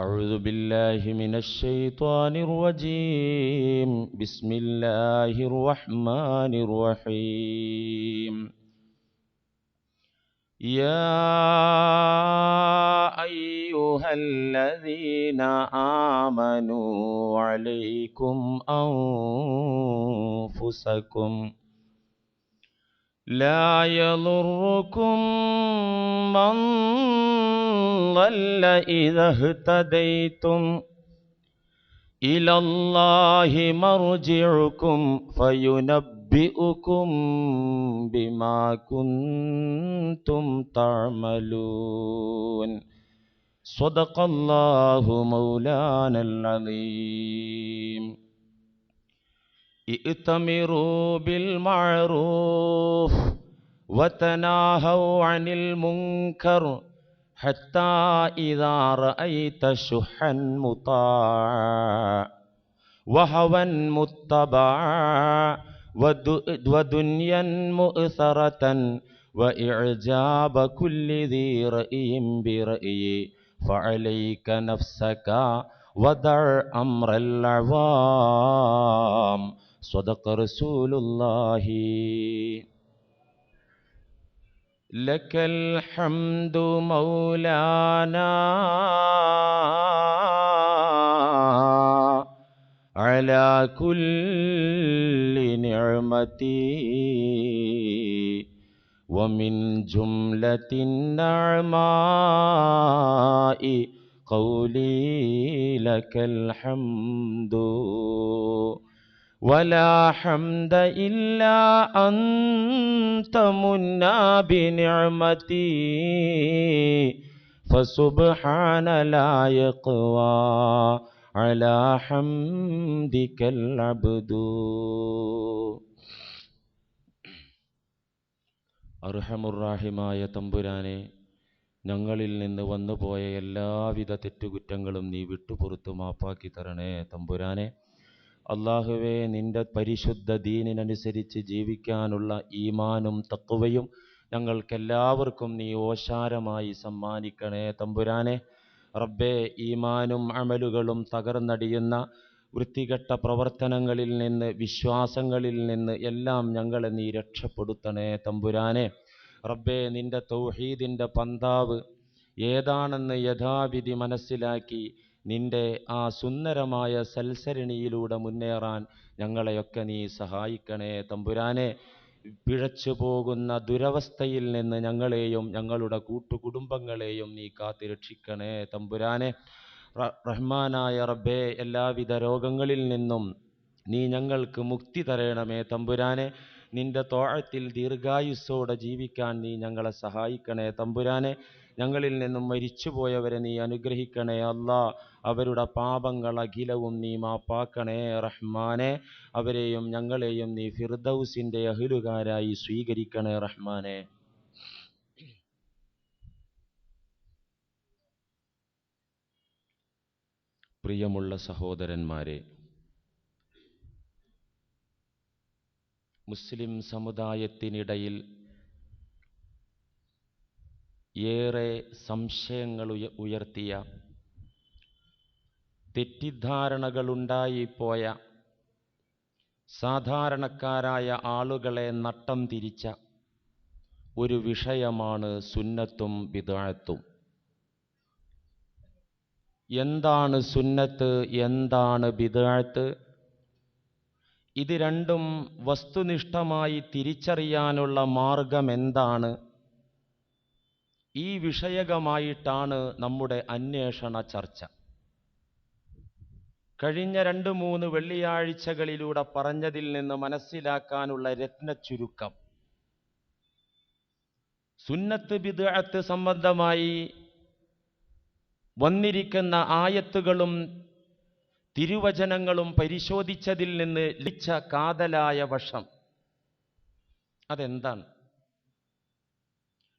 أعوذ بالله من الشيطان الرجيم. بسم الله الرحمن الرحيم. يا أيها الذين آمنوا عليكم أنفسكم لا يضركم من ضل إذا اهتديتم إلى الله مرجعكم فينبئكم بما كنتم تعملون. صدق الله مولانا العظيم. ائتمروا بالمعروف وتناهوا عن المنكر حتى إذا رأيت شحا مطاعا وهوى متبعا ودنيا مؤثرة وإعجاب كل ذي رأي برأي فعليك نفسك ودع أمر العوام صدق رسول الله لك الحمد مولانا على كل نعمتي ومن جملة النعماء قولي لك الحمد. ولا حمد إلا أنت منا بنعمتي فسبحان لا يقوى على حمدك العبد അർഹമുറാഹിമായ തമ്പുരാനെ ഞങ്ങളിൽ നിന്ന് വന്നുപോയ എല്ലാവിധ തെറ്റുകുറ്റങ്ങളും നീ വിട്ടുപുറത്തു മാപ്പാക്കി തരണേ തമ്പുരാനെ അള്ളാഹുവെ നിന്റെ പരിശുദ്ധ ദീനിനനുസരിച്ച് ജീവിക്കാനുള്ള ഈമാനും തക്കുവയും ഞങ്ങൾക്കെല്ലാവർക്കും നീ ഓശാരമായി സമ്മാനിക്കണേ. തമ്പുരാനെ റബ്ബേ ഈമാനും അമലുകളും തകർന്നടിയുന്ന വൃത്തികെട്ട പ്രവർത്തനങ്ങളിൽ നിന്ന് വിശ്വാസങ്ങളിൽ നിന്ന് എല്ലാം ഞങ്ങളെ നീ രക്ഷപ്പെടുത്തണേ. തമ്പുരാനെ റബ്ബേ നിന്റെ തൗഹീദിന്റെ പന്താവ് ഏതാണെന്ന് യഥാവിധി മനസ്സിലാക്കി നിന്റെ ആ സുന്ദരമായ സൽസരണിയിലൂടെ മുന്നേറാൻ ഞങ്ങളെയൊക്കെ നീ സഹായിക്കണേ. തമ്പുരാനെ പിഴച്ചു പോകുന്ന ദുരവസ്ഥയിൽ നിന്ന് ഞങ്ങളെയും ഞങ്ങളുടെ കൂട്ടുകുടുംബങ്ങളെയും നീ കാത്തിരക്ഷിക്കണേ തമ്പുരാനെ റഹ്മാനായ റബ്ബേ എല്ലാവിധ രോഗങ്ങളിൽ നിന്നും നീ ഞങ്ങൾക്ക് മുക്തി തരണമേ. തമ്പുരാനെ നിന്റെ തോഴത്തിൽ ദീർഘായുസ്സോടെ ജീവിക്കാൻ നീ ഞങ്ങളെ സഹായിക്കണേ. തമ്പുരാനെ ഞങ്ങളിൽ നിന്നും മരിച്ചുപോയവരെ നീ അനുഗ്രഹിക്കണേ അല്ല. അവരുടെ പാപങ്ങൾ അഖിലവും നീ മാപ്പാക്കണേ റഹ്മാനെ. അവരെയും ഞങ്ങളെയും നീ ഫിർദൌസിന്റെ അഹിലുകാരായി സ്വീകരിക്കണേ റഹ്മാനെ. പ്രിയമുള്ള സഹോദരന്മാരെ മുസ്ലിം സമുദായത്തിനിടയിൽ ഏറെ സംശയങ്ങൾ ഉയ ഉയർത്തിയ തെറ്റിദ്ധാരണകളുണ്ടായിപ്പോയ സാധാരണക്കാരായ ആളുകളെ നട്ടം തിരിച്ച ഒരു വിഷയമാണ് സുന്നത്തും വിദാഴത്തും എന്താണ് സുന്നത്ത്? എന്താണ് ബിദാഴത്ത് ഇത് രണ്ടും വസ്തുനിഷ്ഠമായി തിരിച്ചറിയാനുള്ള മാർഗം എന്താണ്? ഈ വിഷയകമായിട്ടാണ് നമ്മുടെ അന്വേഷണ ചർച്ച. കഴിഞ്ഞ രണ്ട് മൂന്ന് വെള്ളിയാഴ്ചകളിലൂടെ പറഞ്ഞതിൽ നിന്ന് മനസ്സിലാക്കാനുള്ള രത്ന ചുരുക്കം. സുന്നത്ത് ബിദ്അത്ത് സംബന്ധമായി വന്നിരിക്കുന്ന ആയത്തുകളും തിരുവചനങ്ങളും പരിശോധിച്ചതിൽ നിന്ന് ലഭിച്ച കാതലായ വശം അതെന്താണ്?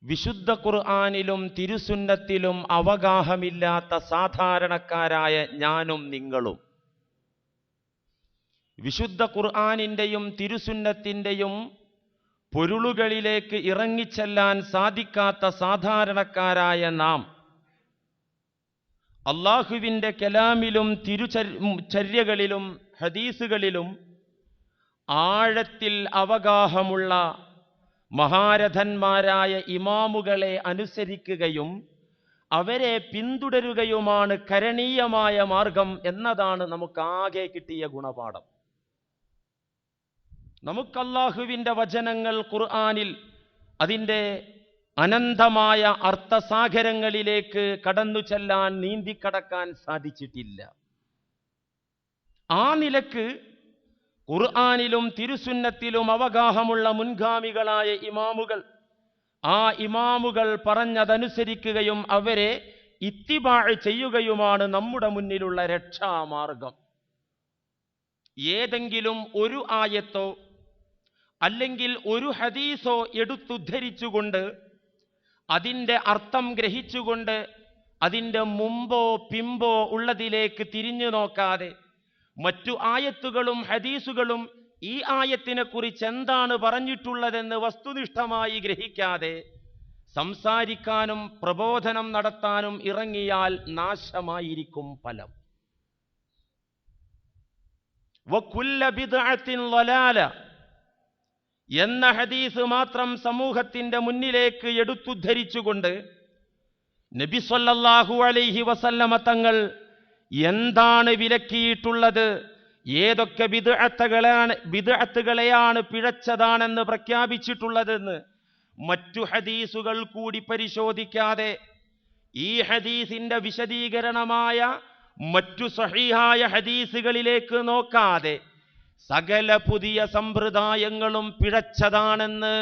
വിശുദ്ധ ഖുർആാനിലും തിരുസുന്നത്തിലും അവഗാഹമില്ലാത്ത സാധാരണക്കാരായ ഞാനും നിങ്ങളും. വിശുദ്ധ ഖുർആാനിന്റെയും തിരുസുന്നത്തിന്റെയും പൊരുളുകളിലേക്ക് ഇറങ്ങിച്ചെല്ലാൻ സാധിക്കാത്ത സാധാരണക്കാരായ നാം. അള്ളാഹുവിന്റെ കലാമിലും തിരുചര്യകളിലും ഹദീസുകളിലും ആഴത്തിൽ അവഗാഹമുള്ള മഹാരഥന്മാരായ ഇമാമുകളെ അനുസരിക്കുകയും അവരെ പിന്തുടരുകയുമാണ് കരണീയമായ മാർഗം എന്നതാണ് നമുക്കാകെ കിട്ടിയ ഗുണപാഠം. നമുക്കല്ലാഹുവിന്റെ വചനങ്ങൾ ഖുർആാനിൽ അതിന്റെ അനന്തമായ അർത്ഥസാഗരങ്ങളിലേക്ക് കടന്നു ചെല്ലാൻ നീന്തിക്കടക്കാൻ സാധിച്ചിട്ടില്ല. ആ നിലയ്ക്ക് ഖുർആാനിലും തിരുസുന്നത്തിലും അവഗാഹമുള്ള മുൻഗാമികളായ ഇമാമുകൾ. ആ ഇമാമുകൾ പറഞ്ഞതനുസരിക്കുകയും അവരെ ഇത്തിബാഴ് ചെയ്യുകയുമാണ് നമ്മുടെ മുന്നിലുള്ള രക്ഷാമാർഗം. ഏതെങ്കിലും ഒരു ആയത്തോ അല്ലെങ്കിൽ ഒരു ഹദീസോ എടുത്തുദ്ധരിച്ചുകൊണ്ട് അതിന്റെ അർത്ഥം ഗ്രഹിച്ചുകൊണ്ട് അതിന്റെ മുമ്പോ പിമ്പോ ഉള്ളതിലേക്ക് തിരിഞ്ഞു നോക്കാതെ മറ്റു ആയത്തുകളും ഹദീസുകളും ഈ ആയത്തിനെ കുറിച്ച് എന്താണ് പറഞ്ഞിട്ടുള്ളതെന്ന് വസ്തുനിഷ്ഠമായി ഗ്രഹിക്കാതെ സംസാരിക്കാനും പ്രബോധനം നടത്താനും ഇറങ്ങിയാൽ നാശമായിരിക്കും ഫലം. എന്ന ഹദീസ് മാത്രം സമൂഹത്തിന്റെ മുന്നിലേക്ക് എടുത്തുദ്ധരിച്ചുകൊണ്ട് നബിസ്വല്ലാഹു അലൈഹി വസല്ലമ തങ്ങൾ എന്താണ് വിലക്കിയിട്ടുള്ളത്? ഏതൊക്കെ വിദഗ്ധകളാണ് വിദഗ്ധകളെയാണ് പിഴച്ചതാണെന്ന് പ്രഖ്യാപിച്ചിട്ടുള്ളതെന്ന് മറ്റു ഹദീസുകൾ കൂടി പരിശോധിക്കാതെ ഈ ഹദീസിന്റെ വിശദീകരണമായ മറ്റു സഹീഹായ ഹദീസുകളിലേക്ക് നോക്കാതെ സകല പുതിയ സമ്പ്രദായങ്ങളും പിഴച്ചതാണെന്ന്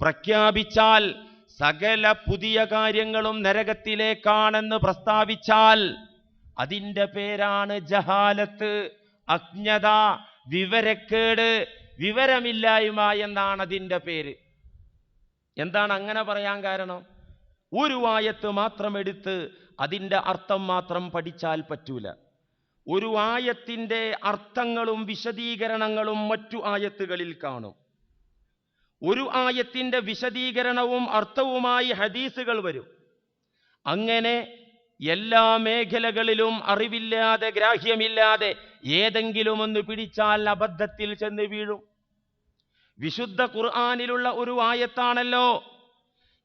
പ്രഖ്യാപിച്ചാൽ സകല പുതിയ കാര്യങ്ങളും നരകത്തിലേക്കാണെന്ന് പ്രസ്താവിച്ചാൽ അതിന്റെ പേരാണ് ജഹാലത്ത്. അജ്ഞത വിവരക്കേട് വിവരമില്ലായ്മ എന്നാണ് അതിന്റെ പേര്. എന്താണ് അങ്ങനെ പറയാൻ കാരണം? ഒരു ആയത്ത് മാത്രം എടുത്ത് അതിന്റെ അർത്ഥം മാത്രം പഠിച്ചാൽ പറ്റൂല. ഒരു ആയത്തിന്റെ അർത്ഥങ്ങളും വിശദീകരണങ്ങളും മറ്റു ആയത്തുകളിൽ കാണും. ഒരു ആയത്തിന്റെ വിശദീകരണവും അർത്ഥവുമായി ഹദീസുകൾ വരും. അങ്ങനെ എല്ലാ മേഖലകളിലും അറിവില്ലാതെ ഗ്രാഹ്യമില്ലാതെ ഏതെങ്കിലും ഒന്ന് പിടിച്ചാൽ അബദ്ധത്തിൽ ചെന്ന് വീഴും. വിശുദ്ധ ഖുർആാനിലുള്ള ഒരു ആയത്താണല്ലോ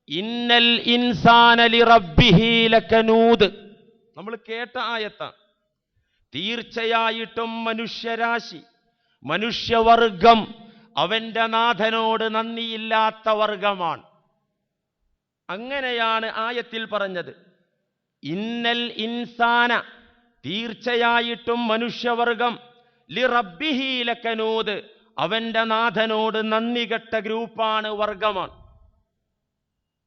ഇന്നൽ ഇൻസാനലി റബ്ബിഹി ലക്കനൂദ് നമ്മൾ കേട്ട ആയത്ത തീർച്ചയായിട്ടും മനുഷ്യരാശി മനുഷ്യവർഗം അവന്റെ നാഥനോട് നന്ദിയില്ലാത്ത വർഗമാണ് അങ്ങനെയാണ് ആയത്തിൽ പറഞ്ഞത്. ഇന്നൽ ഇൻസാന തീർച്ചയായിട്ടും മനുഷ്യവർഗം. ലി റബ്ബിഹി ലക്കനൂദ് അവന്റെ നാഥനോട് നന്ദി കെട്ട ഗ്രൂപ്പാണ് വർഗമാണ്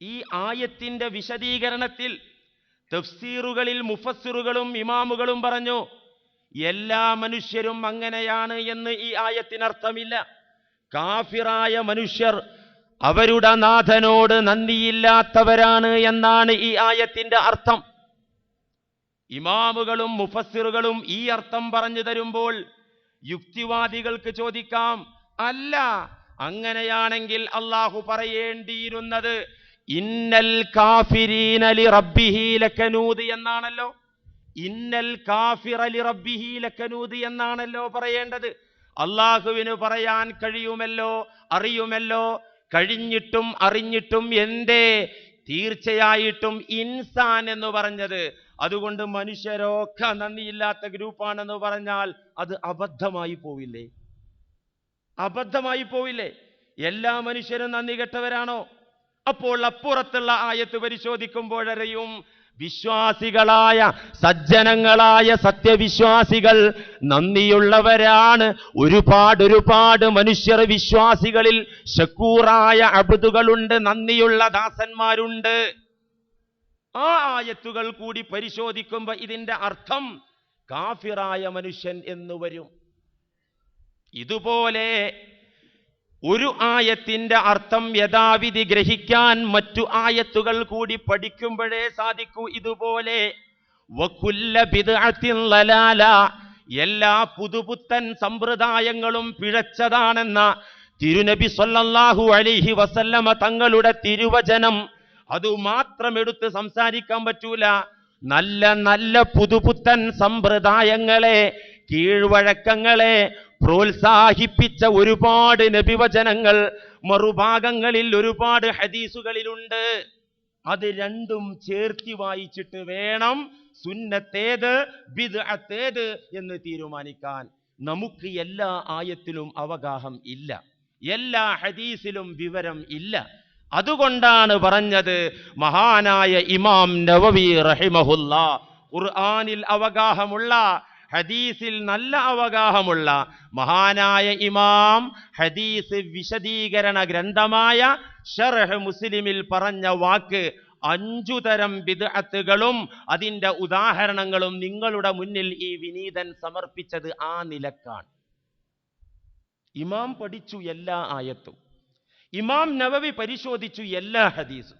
ഈ ആയത്തിന്റെ വിശദീകരണത്തിൽ തഫ്സീറുകളിൽ മുഫസ്സിറുകളും ഇമാമുകളും പറഞ്ഞു എല്ലാ മനുഷ്യരും അങ്ങനെയാണ് എന്ന് ഈ ആയത്തിനർത്ഥമില്ല. കാഫിറായ മനുഷ്യർ അവരുടെ നാഥനോട് നന്ദിയില്ലാത്തവരാണ് എന്നാണ് ഈ ആയത്തിന്റെ അർത്ഥം. ഇമാമുകളും മുഫസ്സിറുകളും ഈ അർത്ഥം പറഞ്ഞു തരുമ്പോൾ യുക്തിവാദികൾക്ക് ചോദിക്കാം അല്ല അങ്ങനെയാണെങ്കിൽ അള്ളാഹു പറയേണ്ടിയിരുന്നത് ഇന്നൽ കാഫിരീനലി റബ്ബിഹി ലക്കനൂദ് എന്നാണല്ലോ? ഇന്നൽ കാഫിറലി റബ്ബിഹി ലക്കനൂദ് എന്നാണല്ലോ പറയേണ്ടത്? അള്ളാഹുവിന് പറയാൻ കഴിയുമല്ലോ അറിയുമല്ലോ? കഴിഞ്ഞിട്ടും അറിഞ്ഞിട്ടും എന്തേ? തീർച്ചയായിട്ടും ഇൻസാൻ എന്ന് പറഞ്ഞത് അതുകൊണ്ട് മനുഷ്യരൊക്കെ നന്ദിയില്ലാത്ത ഗ്രൂപ്പാണെന്ന് പറഞ്ഞാൽ അത് അബദ്ധമായി പോവില്ലേ? അബദ്ധമായി പോവില്ലേ? എല്ലാ മനുഷ്യരും നന്ദി കെട്ടവരാണോ? അപ്പോൾ അപ്പുറത്തുള്ള ആയത്ത് പരിശോധിക്കുമ്പോഴറിയും വിശ്വാസികളായ സജ്ജനങ്ങളായ സത്യവിശ്വാസികൾ നന്ദിയുള്ളവരാണ്. ഒരുപാട് ഒരുപാട് മനുഷ്യർ വിശ്വാസികളിൽ ശക്കൂറായ അബുദുകളുണ്ട് നന്ദിയുള്ള ദാസന്മാരുണ്ട്. ആ ആയത്തുകൾ കൂടി പരിശോധിക്കുമ്പോൾ ഇതിന്റെ അർത്ഥം കാഫിറായ മനുഷ്യൻ എന്ന് വരും. ഇതുപോലെ ഒരു ആയത്തിന്റെ അർത്ഥം യഥാവിധി ഗ്രഹിക്കാൻ മറ്റു ആയത്തുകൾ കൂടി പഠിക്കുമ്പോഴേ സാധിക്കൂ. ഇതുപോലെ എല്ലാ പുതുപുത്തൻ സമ്പ്രദായങ്ങളും പിഴച്ചതാണെന്ന തിരുനബി സൊല്ലാഹു അലിഹി വസല്ലമ തങ്ങളുടെ തിരുവചനം അത് മാത്രം എടുത്ത് സംസാരിക്കാൻ പറ്റൂല. നല്ല നല്ല പുതുപുത്തൻ സമ്പ്രദായങ്ങളെ കീഴ്വഴക്കങ്ങളെ പ്രോത്സാഹിപ്പിച്ച ഒരുപാട് നബിവചനങ്ങൾ മറുഭാഗങ്ങളിൽ ഒരുപാട് ഹദീസുകളിലുണ്ട്. അത് രണ്ടും ചേർത്തി വായിച്ചിട്ട് വേണം സുന്നത്തേത് ബിദ്അത്തേത് എന്ന് തീരുമാനിക്കാൻ. നമുക്ക് എല്ലാ ആയത്തിലും അവഗാഹം ഇല്ല. എല്ലാ ഹദീസിലും വിവരം ഇല്ല. അതുകൊണ്ടാണ് പറഞ്ഞത് മഹാനായ ഇമാം നവവി റഹിമഹുല്ല. ഖുർആനിൽ അവഗാഹമുള്ള ഹദീസിൽ നല്ല അവഗാഹമുള്ള മഹാനായ ഇമാം ഹദീസ് വിശദീകരണ ഗ്രന്ഥമായ ഷർഹ് മുസ്ലിമിൽ പറഞ്ഞ വാക്ക് അഞ്ചു തരം ബിദ്അത്തുകളും അതിന്റെ ഉദാഹരണങ്ങളും നിങ്ങളുടെ മുന്നിൽ ഈ വിനീതൻ സമർപ്പിച്ചത് ആ നിലക്കാണ്. ഇമാം പഠിച്ചു എല്ലാ ആയത്തും. ഇമാം നവവി പരിശോധിച്ചു എല്ലാ ഹദീസും.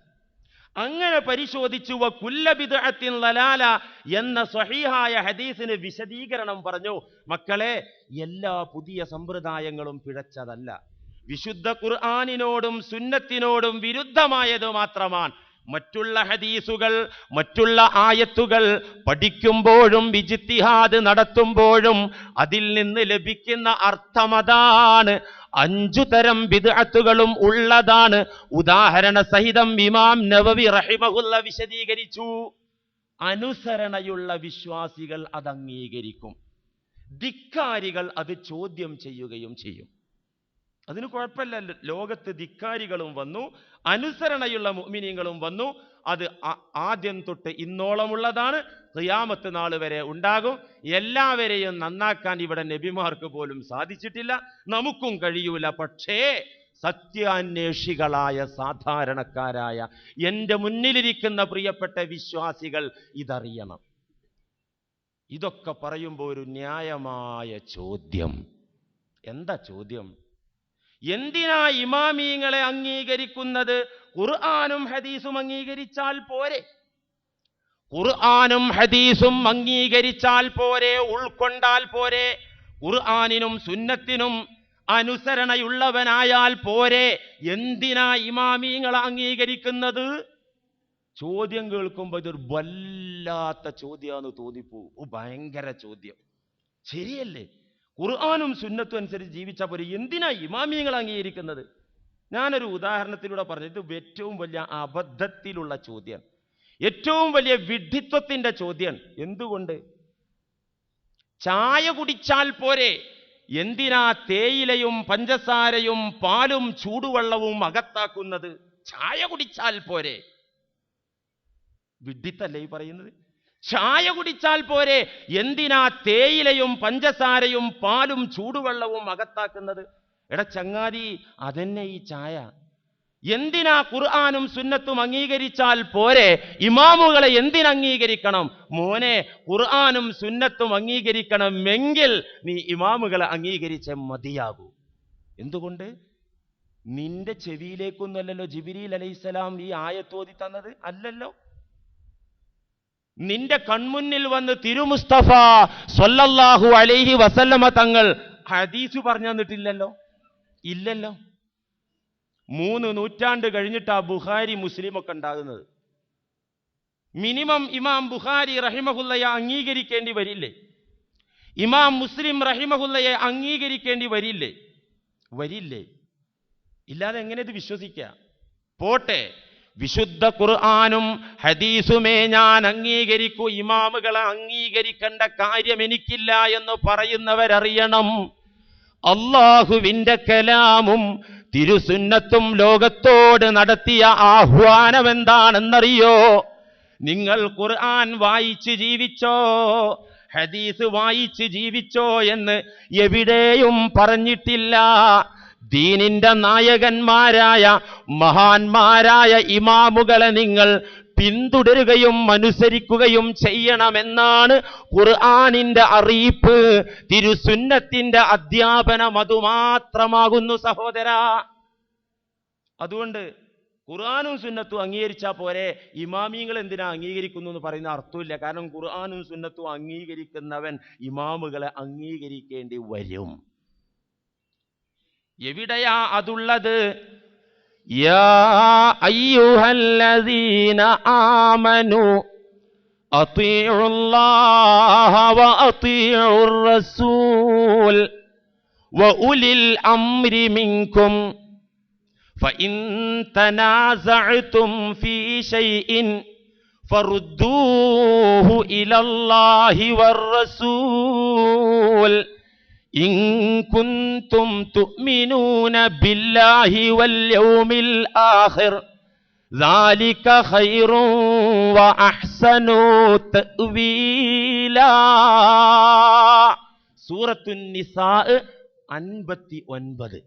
അങ്ങനെ പരിശോധിച്ചു വ കുല്ല ബിദ്അത്തിൻ ലലാല എന്ന സ്വഹീഹായ ഹദീസിന് വിശദീകരണം പറഞ്ഞു മക്കളെ എല്ലാ പുതിയ സമ്പ്രദായങ്ങളും പിഴച്ചതല്ല. വിശുദ്ധ ഖുർആാനിനോടും സുന്നത്തിനോടും വിരുദ്ധമായത് മാത്രമാണ്. മറ്റുള്ള ഹദീസുകൾ മറ്റുള്ള ആയത്തുകൾ പഠിക്കുമ്പോഴും വിജിത്തിഹാദ് നടത്തുമ്പോഴും അതിൽ നിന്ന് ലഭിക്കുന്ന അർത്ഥമതാണ് അഞ്ചു തരം ബിദ്അത്തുകളും ഉള്ളതാണ്. ഉദാഹരണ സഹിതം ഇമാം നവവി റഹിമഹുല്ല വിശദീകരിച്ചു. അനുസരണയുള്ള വിശ്വാസികൾ അത് അംഗീകരിക്കും. ധിക്കാരികൾ അത് ചോദ്യം ചെയ്യുകയും ചെയ്യും. അതിന് കുഴപ്പമില്ല ലോകത്ത് ധിക്കാരികളും വന്നു അനുസരണയുള്ള മുഅ്മിനീങ്ങളും വന്നു അത് ആദ്യം തൊട്ട് ഇന്നോളമുള്ളതാണ്. ഖിയാമത്ത് നാൾ വരെ ഉണ്ടാകും. എല്ലാവരെയും നന്നാക്കാൻ ഇവിടെ നബിമാർക്ക് പോലും സാധിച്ചിട്ടില്ല. നമുക്കും കഴിയൂല. പക്ഷേ സത്യാന്വേഷികളായ സാധാരണക്കാരായ എന്റെ മുന്നിലിരിക്കുന്ന പ്രിയപ്പെട്ട വിശ്വാസികൾ ഇതറിയണം. ഇതൊക്കെ പറയുമ്പോൾ ഒരു ന്യായമായ ചോദ്യം. എന്താ ചോദ്യം? എന്തിനാ ഇമാമീങ്ങളെ അംഗീകരിക്കുന്നത്? ഖുർആാനും ഹദീസും അംഗീകരിച്ചാൽ പോരെ. ഖുർആാനും ഹദീസും അംഗീകരിച്ചാൽ പോരെ ഉൾക്കൊണ്ടാൽ പോരെ. ഖുർആാനിനും സുന്നത്തിനും അനുസരണയുള്ളവനായാൽ പോരെ. എന്തിനാ ഇമാമീങ്ങളെ അംഗീകരിക്കുന്നത്? ചോദ്യം കേൾക്കുമ്പോൾ ഇതൊരു വല്ലാത്ത ചോദ്യമാണെന്ന് തോന്നിപ്പോ ഭയങ്കര ചോദ്യം. ശരിയല്ലേ? ഖുർആാനും സുന്നത്തും അനുസരിച്ച് ജീവിച്ചാൽ പോരെ എന്തിനാ ഇമാമിയങ്ങൾ അംഗീകരിക്കുന്നത്? ഞാനൊരു ഉദാഹരണത്തിലൂടെ പറഞ്ഞത് ഏറ്റവും വലിയ അബദ്ധത്തിലുള്ള ചോദ്യം ഏറ്റവും വലിയ വിഡ്ഢിത്വത്തിന്റെ ചോദ്യം എന്തുകൊണ്ട്? ചായ കുടിച്ചാൽ പോരെ? എന്തിനാ തേയിലയും പഞ്ചസാരയും പാലും ചൂടുവെള്ളവും അകത്താക്കുന്നത്? ചായ കുടിച്ചാൽ പോരെ? വിഡ്ഢിത്തല്ലേ ഈ പറയുന്നത്? ചായ കുടിച്ചാൽ പോരെ എന്തിനാ തേയിലയും പഞ്ചസാരയും പാലും ചൂടുവെള്ളവും അകത്താക്കുന്നത്? എടാ ചങ്ങാതി അതന്നെ ഈ ചായ. എന്തിനാ ഖുർആാനും സുന്നത്തും അംഗീകരിച്ചാൽ പോരെ? ഇമാമുകളെ എന്തിനംഗീകരിക്കണം മോനെ ഖുർആാനും സുന്നത്തും അംഗീകരിക്കണമെങ്കിൽ നീ ഇമാമുകളെ അംഗീകരിച്ച മതിയാകൂ. എന്തുകൊണ്ട്? നിന്റെ ചെവിയിലേക്കൊന്നല്ലല്ലോ ജിബിരിൽ അലൈഹിസ്സലാം ഈ ആയത്തോതി തന്നത് അല്ലല്ലോ. നിന്റെ കൺമുന്നിൽ വന്ന് തിരുമുസ്തഫ സൊല്ലാഹു അലൈഹി വസല്ലമ തങ്ങൾ ഹദീസ് പറഞ്ഞു തന്നിട്ടില്ലല്ലോ? ഇല്ലല്ലോ. മൂന്ന് നൂറ്റാണ്ട് കഴിഞ്ഞിട്ടാ ബുഹാരി മുസ്ലിം ഒക്കെ ഉണ്ടാകുന്നത്. മിനിമം ഇമാം ബുഹാരി റഹിമഹുല്ലയെ അംഗീകരിക്കേണ്ടി വരില്ലേ? ഇമാം മുസ്ലിം റഹിമഹുല്ലയെ അംഗീകരിക്കേണ്ടി വരില്ലേ? വരില്ലേ. ഇല്ലാതെ എങ്ങനെ ഇത് വിശ്വസിക്കുക പോട്ടെ. വിശുദ്ധ ഖുർആാനും ഹദീസുമേ ഞാൻ അംഗീകരിക്കൂ. ഇമാമുകളെ അംഗീകരിക്കേണ്ട കാര്യം എനിക്കില്ല എന്ന് പറയുന്നവരറിയണം. അള്ളാഹുവിന്റെ കലാമും തിരുസുന്നത്തും ലോകത്തോട് നടത്തിയ ആഹ്വാനം എന്താണെന്നറിയോ നിങ്ങൾ ഖുർആൻ വായിച്ച് ജീവിച്ചോ? ഹദീസ് വായിച്ച് ജീവിച്ചോ എന്ന് എവിടെയും പറഞ്ഞിട്ടില്ല. ദീനിന്റെ നായകന്മാരായ മഹാന്മാരായ ഇമാമുകളെ നിങ്ങൾ പിന്തുടരുകയും അനുസരിക്കുകയും ചെയ്യണമെന്നാണ് ഖുർആാനിന്റെ അറിയിപ്പ്. തിരുസുന്നത്തിന്റെ അധ്യാപനം അതുമാത്രമാകുന്നു സഹോദര. അതുകൊണ്ട് ഖുർആാനും സുന്നത്തും അംഗീകരിച്ചാൽ പോരെ. ഇമാമിങ്ങൾ എന്തിനാ അംഗീകരിക്കുന്നു എന്ന് പറയുന്ന അർത്ഥമില്ല. കാരണം ഖുർആാനും സുന്നത്തും അംഗീകരിക്കുന്നവൻ ഇമാമുകളെ അംഗീകരിക്കേണ്ടി വരും. എവിടെയാ അതുള്ളത് യാ അയ്യുഹല്ലദീന ആമനു أطيعوا الله وأطيعوا الرسول وأولي الأمر منكم فإن تنازعتم في شيء فردوه إلى الله والرسول إن كنتم تؤمنون بالله واليوم الآخر ذلك خير وأحسن تأويلا سورة النساء അൻപത്തി ഒൻപത്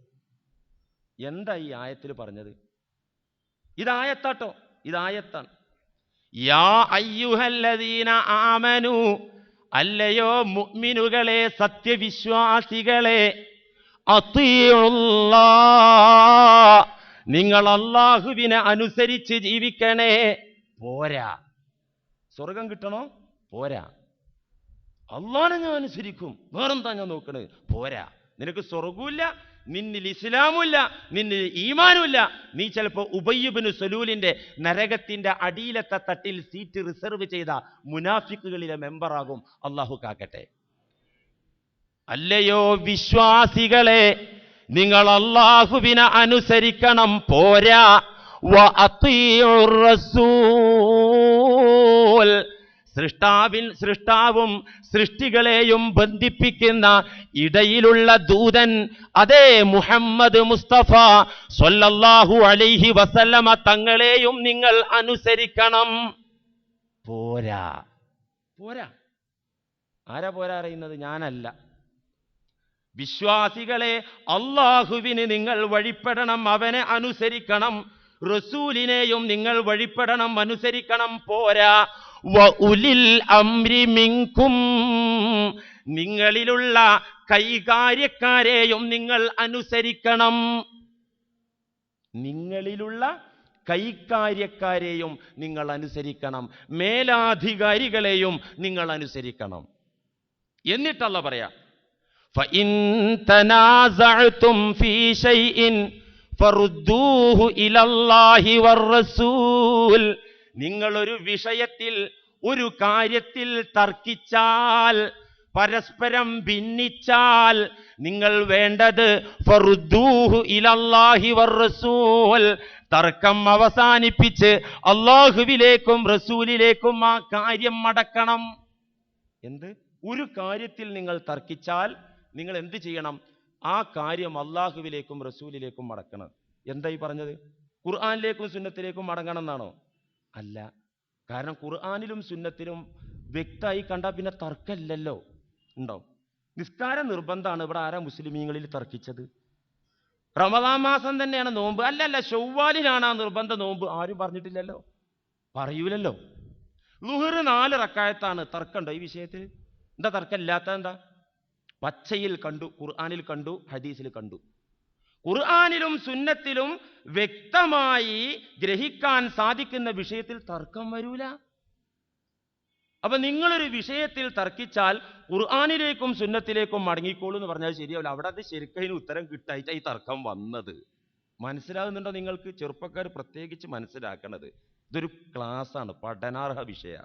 എന്താ ഈ ആയത്തിൽ പറഞ്ഞത് ഇതായത്താട്ടോ ഇതായത്താണ് യാ അയ്യുഹല്ലദീന ആമനു അല്ലയോ മുഅ്മിനുകളെ സത്യവിശ്വാസികളെ? നിങ്ങൾ അള്ളാഹുവിനെ അനുസരിച്ച് ജീവിക്കണേ. പോരാ. സ്വർഗം കിട്ടണോ? പോരാ. അള്ളാനെ ഞാൻ അനുസരിക്കും. വേറെന്താ ഞാൻ നോക്കണേ? പോരാ. നിനക്ക് സ്വർഗവുമില്ല നിന്നിൽ ഇസ്ലാമുമില്ല നിന്നിൽ ഈമാനുമില്ല നീ ചിലപ്പോൾ ഉബയ്യുബിന് സലൂലിന്റെ നരകത്തിന്റെ അടിയിലത്തെ തട്ടിൽ സീറ്റ് റിസർവ് ചെയ്ത മുനാഫിക്കുകളിലെ മെമ്പറാകും. അള്ളാഹു കാക്കട്ടെ. അല്ലയോ വിശ്വാസികളെ നിങ്ങൾ അള്ളാഹുവിനെ അനുസരിക്കണം പോരാ. സൃഷ്ടാവിൻ സൃഷ്ടാവും സൃഷ്ടികളെയും ബന്ധിപ്പിക്കുന്ന ഇടയിലുള്ള ദൂതൻ അതേ മുഹമ്മദ് മുസ്തഫ സൊല്ലാഹു അലൈഹി വസല്ലമ തങ്ങളെയും നിങ്ങൾ അനുസരിക്കണം. പോരാ. പോരാ. ആരാ പോരാ അറിയുന്നത്? ഞാനല്ല. വിശ്വാസികളെ അള്ളാഹുവിന് നിങ്ങൾ വഴിപ്പെടണം അവനെ അനുസരിക്കണം റസൂലിനെയും നിങ്ങൾ വഴിപ്പെടണം അനുസരിക്കണം പോരാ. ഉലിൽ അമ്രിമിങ്കും നിങ്ങളിലുള്ള കൈകാര്യക്കാരെയും നിങ്ങൾ അനുസരിക്കണം. നിങ്ങളിലുള്ള കൈകാര്യക്കാരെയും നിങ്ങൾ അനുസരിക്കണം. മേലാധികാരികളെയും നിങ്ങൾ അനുസരിക്കണം. എന്നിട്ടല്ല പറയാ നിങ്ങളൊരു വിഷയത്തിൽ ഒരു കാര്യത്തിൽ തർക്കിച്ചാൽ പരസ്പരം ഭിന്നിച്ചാൽ നിങ്ങൾ വേണ്ടത് തർക്കം അവസാനിപ്പിച്ച് അള്ളാഹുവിലേക്കും റസൂലിലേക്കും ആ കാര്യം മടക്കണം. എന്ത്? ഒരു കാര്യത്തിൽ നിങ്ങൾ തർക്കിച്ചാൽ നിങ്ങൾ എന്ത് ചെയ്യണം? ആ കാര്യം അള്ളാഹുവിലേക്കും റസൂലിലേക്കും മടക്കണം. എന്തായി പറഞ്ഞത്? ഖുർആാനിലേക്കും സുന്നത്തിലേക്കും മടങ്ങണം എന്നാണോ? അല്ല. കാരണം ഖുർആാനിലും സുന്നത്തിലും വ്യക്തമായി കണ്ടാൽ പിന്നെ തർക്കമില്ലല്ലോ ഉണ്ടോ? നിസ്കാരം നിർബന്ധമാണ് ഇവിടെ ആരാ മുസ്ലിമീങ്ങളിൽ തർക്കിച്ചത്? റമദാൻ മാസം തന്നെയാണ് നോമ്പ്. അല്ല അല്ല ചൊവ്വാലിനാണ് ആ നിർബന്ധ നോമ്പ്. ആരും പറഞ്ഞിട്ടില്ലല്ലോ. പറയൂലല്ലോ. ലുഹർ നാല് റക്കായത്താണ് തർക്കമുണ്ടോ ഈ വിഷയത്തിൽ? എന്താ തർക്കമില്ലാത്ത എന്താ പച്ചയിൽ കണ്ടു ഖുർആാനിൽ കണ്ടു ഹദീസിൽ കണ്ടു. ഖുർആാനിലും സുന്നത്തിലും വ്യക്തമായി ഗ്രഹിക്കാൻ സാധിക്കുന്ന വിഷയത്തിൽ തർക്കം വരൂല. അപ്പൊ നിങ്ങളൊരു വിഷയത്തിൽ തർക്കിച്ചാൽ ഖുർആാനിലേക്കും സുന്നത്തിലേക്കും മടങ്ങിക്കോളൂ എന്ന് പറഞ്ഞാൽ ശരിയാവില്ല. അവിടെ അത് ശരിക്കും ഉത്തരം കിട്ടായിട്ട് ഈ തർക്കം വന്നത്. മനസ്സിലാകുന്നുണ്ടോ നിങ്ങൾക്ക്? ചെറുപ്പക്കാർ പ്രത്യേകിച്ച് മനസ്സിലാക്കണത്. ഇതൊരു ക്ലാസ്സാണ് പഠനാർഹ വിഷയ.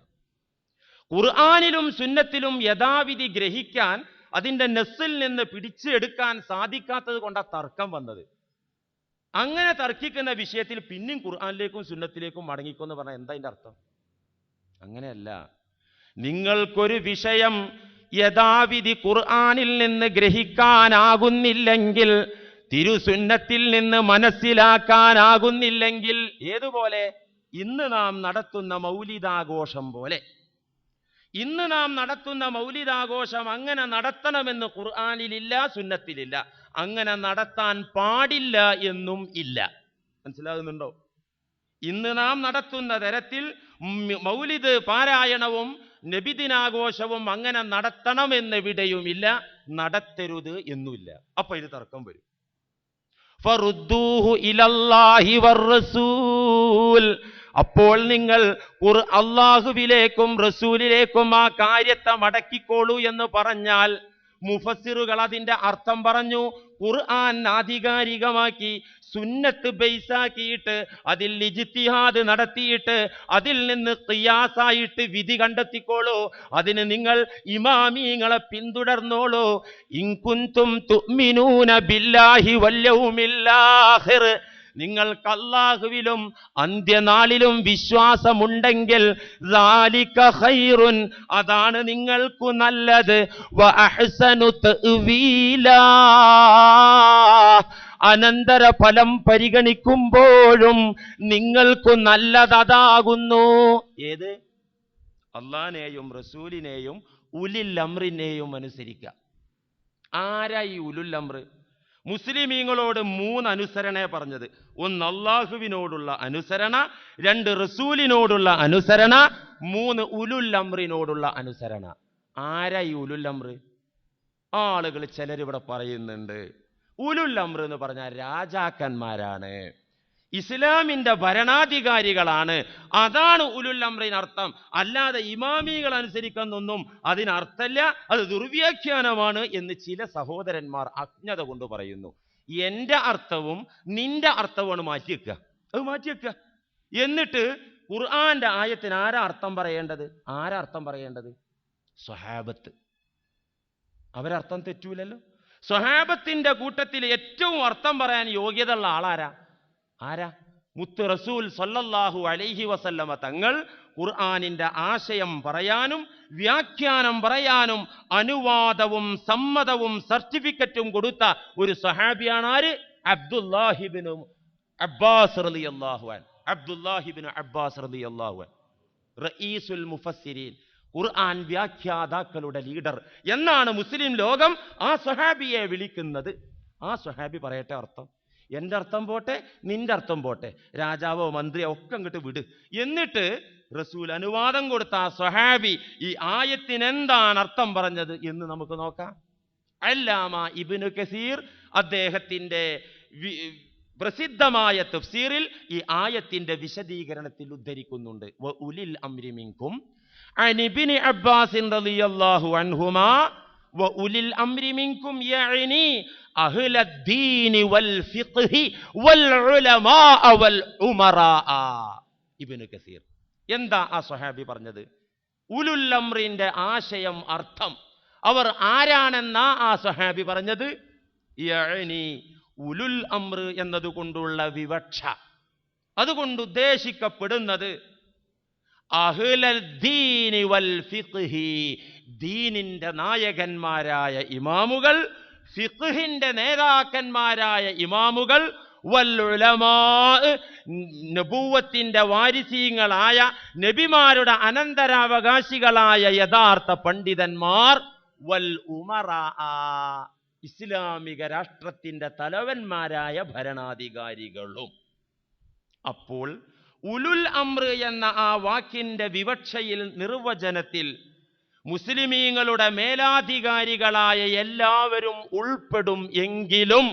ഖുർആാനിലും സുന്നത്തിലും യഥാവിധി ഗ്രഹിക്കാൻ അതിന്റെ നെസ്സിൽ നിന്ന് പിടിച്ചെടുക്കാൻ സാധിക്കാത്തത് കൊണ്ടാ തർക്കം വന്നത്. അങ്ങനെ തർക്കിക്കുന്ന വിഷയത്തിൽ പിന്നെയും ഖുർആാനിലേക്കും സുന്നത്തിലേക്കും മടങ്ങിക്കോന്ന് പറഞ്ഞാൽ എന്താ അതിന്റെ അർത്ഥം? അങ്ങനെയല്ല. നിങ്ങൾക്കൊരു വിഷയം യഥാവിധി ഖുർആാനിൽ നിന്ന് ഗ്രഹിക്കാനാകുന്നില്ലെങ്കിൽ തിരുസുന്നത്തിൽ നിന്ന് മനസ്സിലാക്കാനാകുന്നില്ലെങ്കിൽ ഏതുപോലെ? ഇന്ന് നാം നടത്തുന്ന മൗലിതാഘോഷം പോലെ. ഇന്ന് നാം നടത്തുന്ന മൗലിതാഘോഷം അങ്ങനെ നടത്തണമെന്ന് ഖുർആാനിലില്ല സുന്നത്തിലില്ല. അങ്ങനെ നടത്താൻ പാടില്ല എന്നും ഇല്ല. മനസ്സിലാകുന്നുണ്ടോ? ഇന്ന് നാം നടത്തുന്ന തരത്തിൽ മൗലിദ് പാരായണവും നബിദിനാഘോഷവും അങ്ങനെ നടത്തണമെന്നെവിടെയുമില്ല നടത്തരുത് എന്നുമില്ല. അപ്പൊ ഇത് തർക്കം വരും. ഫറുദ്ദൂഹു ഇലല്ലാഹി വറസൂൽ അപ്പോൾ നിങ്ങൾ അള്ളാഹുവിലേക്കും റസൂലിലേക്കും ആ കാര്യത്തെ മടക്കിക്കോളൂ എന്ന് പറഞ്ഞാൽ മുഫസിറുകൾ അതിന്റെ അർത്ഥം പറഞ്ഞു ഖുർആൻ ആധികാരികമാക്കി സുന്നത്ത് ബൈസാക്കിയിട്ട് അതിൽ ഇജ്തിഹാദ് നടത്തിയിട്ട് അതിൽ നിന്ന് ഖിയാസായിട്ട് വിധി കണ്ടെത്തിക്കോളൂ. അതിന് നിങ്ങൾ ഇമാമിങ്ങളെ പിന്തുടർന്നോളൂ. ഇൻകുന്തും തുമ്മിനൂന ബില്ലാഹി വല്യൗമില്ലാഹിർ നിങ്ങൾ കല്ലാഹുവിലും അന്ത്യനാളിലും വിശ്വാസമുണ്ടെങ്കിൽ അതാണ് നിങ്ങൾക്കു നല്ലത്. അനന്തര ഫലം പരിഗണിക്കുമ്പോഴും നിങ്ങൾക്കു നല്ലതതാകുന്നു. ഏത്? അള്ളാനെയും റസൂലിനെയും ഉലിൽ അമ്രിനെയും അനുസരിക്കുക ആരായി ഉലുൽ അമ്ര? മുസ്ലിമീങ്ങളോട് മൂന്ന് അനുസരണേ പറഞ്ഞത്. ഒന്ന് അള്ളാഹുവിനോടുള്ള അനുസരണ രണ്ട് റസൂലിനോടുള്ള അനുസരണ മൂന്ന് ഉലുൽ അമ്രിനോടുള്ള അനുസരണ. ആരാ ഈ ഉലുൽ അമ്ര ആളുകൾ ചിലരിവിടെ പറയുന്നുണ്ട്. ഉലുൽ അമ്ര എന്ന് പറഞ്ഞാൽ രാജാക്കന്മാരാണ്. ഇസ്ലാമിന്റെ ഭരണാധികാരികളാണ്. അതാണ് ഉലുൽ അമ്രീൻ അർത്ഥം. അല്ലാതെ ഇമാമികൾ അനുസരിക്കുന്നൊന്നും അതിനർത്ഥല്ല അത് ദുർവ്യാഖ്യാനമാണ് എന്ന് ചില സഹോദരന്മാർ അജ്ഞത കൊണ്ട് പറയുന്നു. എന്റെ അർത്ഥവും നിന്റെ അർത്ഥവുമാണ് മാറ്റിവെക്കുക. അത് മാറ്റിവെക്കുക. എന്നിട്ട് ഖുർആാന്റെ ആയത്തിന് ആരാ അർത്ഥം പറയേണ്ടത്? ആരാ അർത്ഥം പറയേണ്ടത്? സ്വഹാബത്ത്. അവരർത്ഥം തെറ്റൂലല്ലോ. സ്വഹാബത്തിന്റെ കൂട്ടത്തിൽ ഏറ്റവും അർത്ഥം പറയാൻ യോഗ്യതയുള്ള ആളാരാ? ആരാ? മുത്ത് റസൂൽ സല്ലല്ലാഹു അലൈഹി വസല്ലമ തങ്ങൾ ഖുർആനിന്റെ ആശയം പറയാനും വ്യാഖ്യാനം പറയാനും അനുവാദവും സമ്മതവും സർട്ടിഫിക്കറ്റും കൊടുത്ത ഒരു സഹാബിയാണ് ആര്? അബ്ദുല്ലാഹിബിനു അബ്ബാസ് റളിയല്ലാഹു അൻ അബ്ദുല്ലാഹിബിനു അബ്ബാസ് റളിയല്ലാഹു അൻ റഈസുൽ മുഫസ്സിരീൻ. ഖുർആൻ വ്യാഖ്യാതാക്കളുടെ ലീഡർ എന്നാണ് മുസ്ലിം ലോകം ആ സഹാബിയെ വിളിക്കുന്നത്. ആ സഹാബി പറയട്ടെ അർത്ഥം. എൻ്റെ അർത്ഥം പോട്ടെ നിന്റെ അർത്ഥം പോട്ടെ രാജാവോ മന്ത്രിയോ ഒക്കെ അങ്ങോട്ട് വിട് എന്നിട്ട് റസൂൽ അനുവാദം കൊടുത്ത ആ സ്വഹാബി ഈ ആയത്തിന് എന്താണ് അർത്ഥം പറഞ്ഞത് എന്ന് നമുക്ക് നോക്കാം അല്ലാമ ഇബ്നു കസീർ അദ്ദേഹത്തിന്റെ വി- പ്രസിദ്ധമായ തഫ്സീറിൽ ഈ ആയത്തിന്റെ വിശദീകരണത്തിൽ ഉദ്ധരിക്കുന്നുണ്ട് വ ഉലിൽ അംരി മിൻകും عن ابن عباس رضي الله عنهما وأولي الأمر منكم يعني കസീർ. എന്താ ആ സൊഹാബി പറഞ്ഞത്? ഉലുല്ലംറിന്റെ ആശയം അർത്ഥം. അവർ ആരാണെന്നാ ആ സൊഹാബി പറഞ്ഞത്? ഉലുൽ അമ്ര എന്നതുകൊണ്ടുള്ള വിവക്ഷ. അതുകൊണ്ട് ഉദ്ദേശിക്കപ്പെടുന്നത് ദീനിന്റെ നായകന്മാരായ ഇമാമുകൾ ഫിഖ്ഹിന്റെ നേതാക്കന്മാരായ ഇമാമുകൾ നബൂവത്തിന്റെ വാരിസീങ്ങളായ നബിമാരുടെ അനന്തരാവകാശികളായ യഥാർത്ഥ പണ്ഡിതന്മാർ വൽ ഉമറ ഇസ്ലാമിക രാഷ്ട്രത്തിന്റെ തലവന്മാരായ ഭരണാധികാരികളും. അപ്പോൾ ഉലുൽ അമ്ര എന്ന ആ വാക്കിന്റെ വിവക്ഷയിൽ നിർവചനത്തിൽ മുസ്ലിമീങ്ങളുടെ മേലാധികാരികളായ എല്ലാവരും ഉൾപ്പെടും എങ്കിലും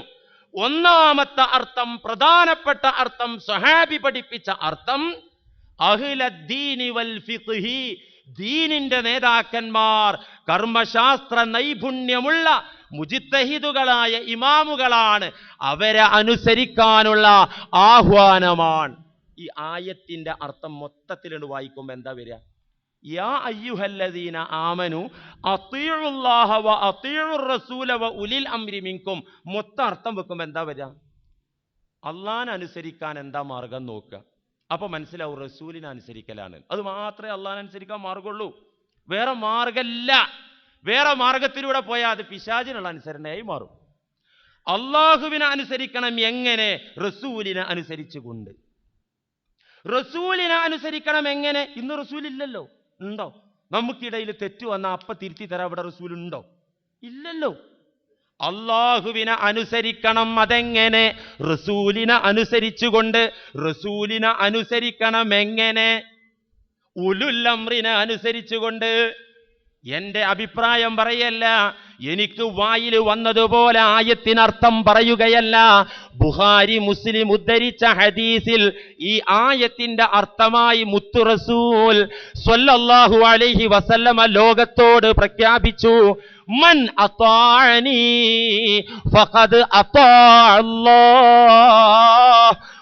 ഒന്നാമത്തെ അർത്ഥം പ്രധാനപ്പെട്ട അർത്ഥം സഹാബി പഠിപ്പിച്ച അർത്ഥം അഹിലദ്ദീനി വൽ ഫിഖ്ഹി ദീനിന്റെ നേതാക്കന്മാർ കർമ്മശാസ്ത്ര നൈപുണ്യമുള്ള മുജിത്തഹിദുകളായ ഇമാമുകളാണ്. അവരെ അനുസരിക്കാനുള്ള ആഹ്വാനമാണ്. ഈ ആയത്തിന്റെ അർത്ഥം മൊത്തത്തിലുണ്ട് വായിക്കുമ്പോൾ എന്താ വരിക? യാ അയ്യുഹല്ലദീന അർത്ഥം വെക്കുമ്പോൾ എന്താ വരിക അള്ളാഹിനെ അനുസരിക്കാൻ എന്താ മാർഗം നോക്കുക. അപ്പോൾ മനസ്സിലാവും റസൂലിനെ അനുസരിക്കലാണ്. അത് മാത്രമേ അള്ളാഹിനെ അനുസരിക്കാൻ മാർഗമുള്ളൂ. വേറെ മാർഗമില്ല വേറെ മാർഗത്തിലൂടെ പോയാൽ അത് പിശാചിനുള്ള അനുസരണയായി മാറും. അള്ളാഹുവിനെ അനുസരിക്കണം എങ്ങനെ? റസൂലിനെ അനുസരിച്ചുകൊണ്ട്. റസൂലിനെ അനുസരിക്കണം എങ്ങനെ? ഇന്ന് റസൂലില്ലല്ലോ. ഉണ്ടോ? നമുക്കിടയിൽ തെറ്റ് വന്ന അപ്പ തിരുത്തി തരാൻ ഇവിടെ റസൂൽ ഉണ്ടോ? ഇല്ലല്ലോ. അള്ളാഹുവിനെ അനുസരിക്കണം അതെങ്ങനെ? റസൂലിനെ അനുസരിച്ചുകൊണ്ട് റസൂലിനെ അനുസരിക്കണം എങ്ങനെ ഉലുല്ലമ്രിനെ അനുസരിച്ചുകൊണ്ട് എന്റെ അഭിപ്രായം പറയല്ല. എനിക്ക് വായിൽ വന്നതുപോലെ ആയത്തിനർത്ഥം പറയുകയല്ല. ബുഹാരി മുസ്ലിം ഉദ്ധരിച്ച ഹദീസിൽ ഈ ആയത്തിന്റെ അർത്ഥമായി മുത്തു റസൂൽ സ്വല്ലല്ലാഹു അലൈഹി വസല്ലമ ലോകത്തോട് പ്രഖ്യാപിച്ചു മൻ അത്താഅനി ഫഖദ്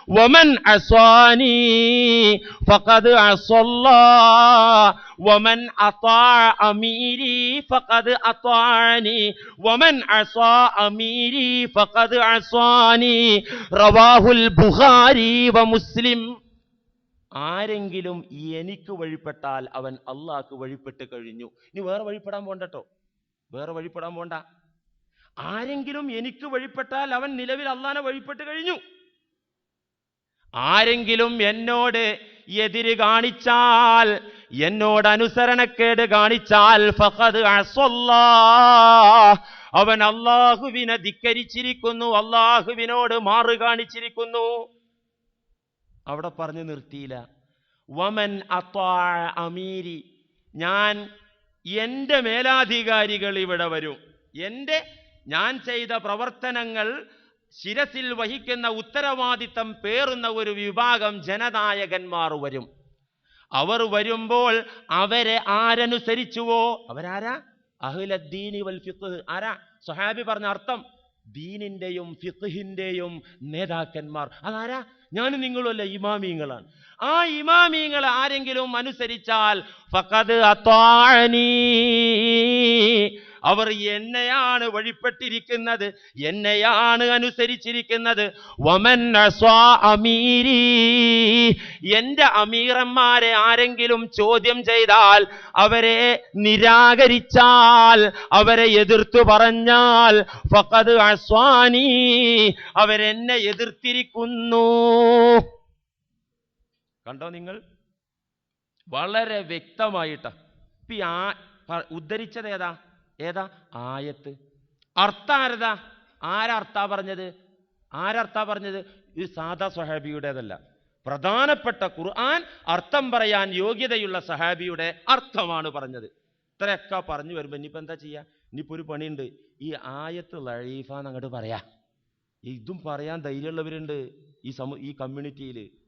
ومن عصاني فقد عصى الله ومن اطاع اميري فقد اطاعني ومن عصى اميري فقد عصاني رواه البخاري ومسلم ആരെങ്കിലും എനിക്ക് വഴിപ്പെട്ടാൽ അവൻ അള്ളാഹ്ക്ക് വഴിപ്പെട്ട് കഴിഞ്ഞു. ഇനി വേറെ വഴിപ്പെടാൻ പോണ്ടട്ടോ വേറെ വഴിപ്പെടാൻ പോണ്ട. ആരെങ്കിലും എനിക്ക് വഴിപ്പെട്ടാൽ അവൻ നിലവിൽ അള്ളാനെ വഴിപ്പെട്ട് കഴിഞ്ഞു. ആരെങ്കിലും എന്നോട് എതിര് കാണിച്ചാൽ എന്നോട് അനുസരണക്കേട് കാണിച്ചാൽ ഫഹദ്. അവൻ അള്ളാഹുവിനെ ധിക്കരിച്ചിരിക്കുന്നു അള്ളാഹുവിനോട് മാറു കാണിച്ചിരിക്കുന്നു. അവിടെ പറഞ്ഞു നിർത്തിയില്ല. വമൻ അമീരി ഞാൻ എന്റെ മേലാധികാരികൾ ഇവിടെ വരും. എന്റെ ഞാൻ ചെയ്ത പ്രവർത്തനങ്ങൾ ശിരസിൽ വഹിക്കുന്ന ഉത്തരവാദിത്തം പേറുന്ന ഒരു വിഭാഗം ജനനായകന്മാർ വരും. അവർ വരുമ്പോൾ അവരെ ആരനുസരിച്ചുവോ? അവരാരാ? അഹ്ലദ്ദീനി വൽ ഫിഖ്. ആരാ? സഹാബി പറഞ്ഞ അർത്ഥം. ദീനിന്റെയും ഫിഖിന്റെയും നേതാക്കന്മാർ. അതാരാ? ഞാൻ നിങ്ങളുമല്ല ഇമാമീങ്ങളാണ്. ആ ഇമാമീങ്ങളെ ആരെങ്കിലും അനുസരിച്ചാൽ ഫഖദ് അത്വാഅനീ അവർ എന്നെയാണ് വഴിപ്പെട്ടിരിക്കുന്നത് എന്നെയാണ് അനുസരിച്ചിരിക്കുന്നത്. വമൻ അമീരി. എന്റെ അമീറന്മാരെ ആരെങ്കിലും ചോദ്യം ചെയ്താൽ അവരെ നിരാകരിച്ചാൽ അവരെ എതിർത്തു പറഞ്ഞാൽ ഫഖദ് അസ്വാനി. അവരെന്നെ എതിർത്തിരിക്കുന്നു. കണ്ടോ നിങ്ങൾ? വളരെ വ്യക്തമായിട്ട്. ഇപ്പം ആ ഉദ്ധരിച്ചത് ഏതാ? ഏതാ? ആയത്ത്. അർത്ഥം ആരതാ? ആരർത്താ പറഞ്ഞത്? ആരർത്താ പറഞ്ഞത്? ഈ സാദാ സഹാബിയുടേതല്ല പ്രധാനപ്പെട്ട ഖുർആൻ അർത്ഥം പറയാൻ യോഗ്യതയുള്ള സഹാബിയുടെ അർത്ഥമാണ് പറഞ്ഞത്. ഇത്രയൊക്കെ പറഞ്ഞു വരുമ്പോൾ ഇനിയിപ്പോൾ എന്താ ചെയ്യുക ഇനിയിപ്പോൾ ഒരു പണിയുണ്ട്. ഈ ആയത്ത് ലഴീഫാന്ന് അങ്ങോട്ട് പറയാ. ഇതും പറയാൻ ധൈര്യമുള്ളവരുണ്ട് ഈ സമൂ ഈ കമ്മ്യൂണിറ്റിയിൽ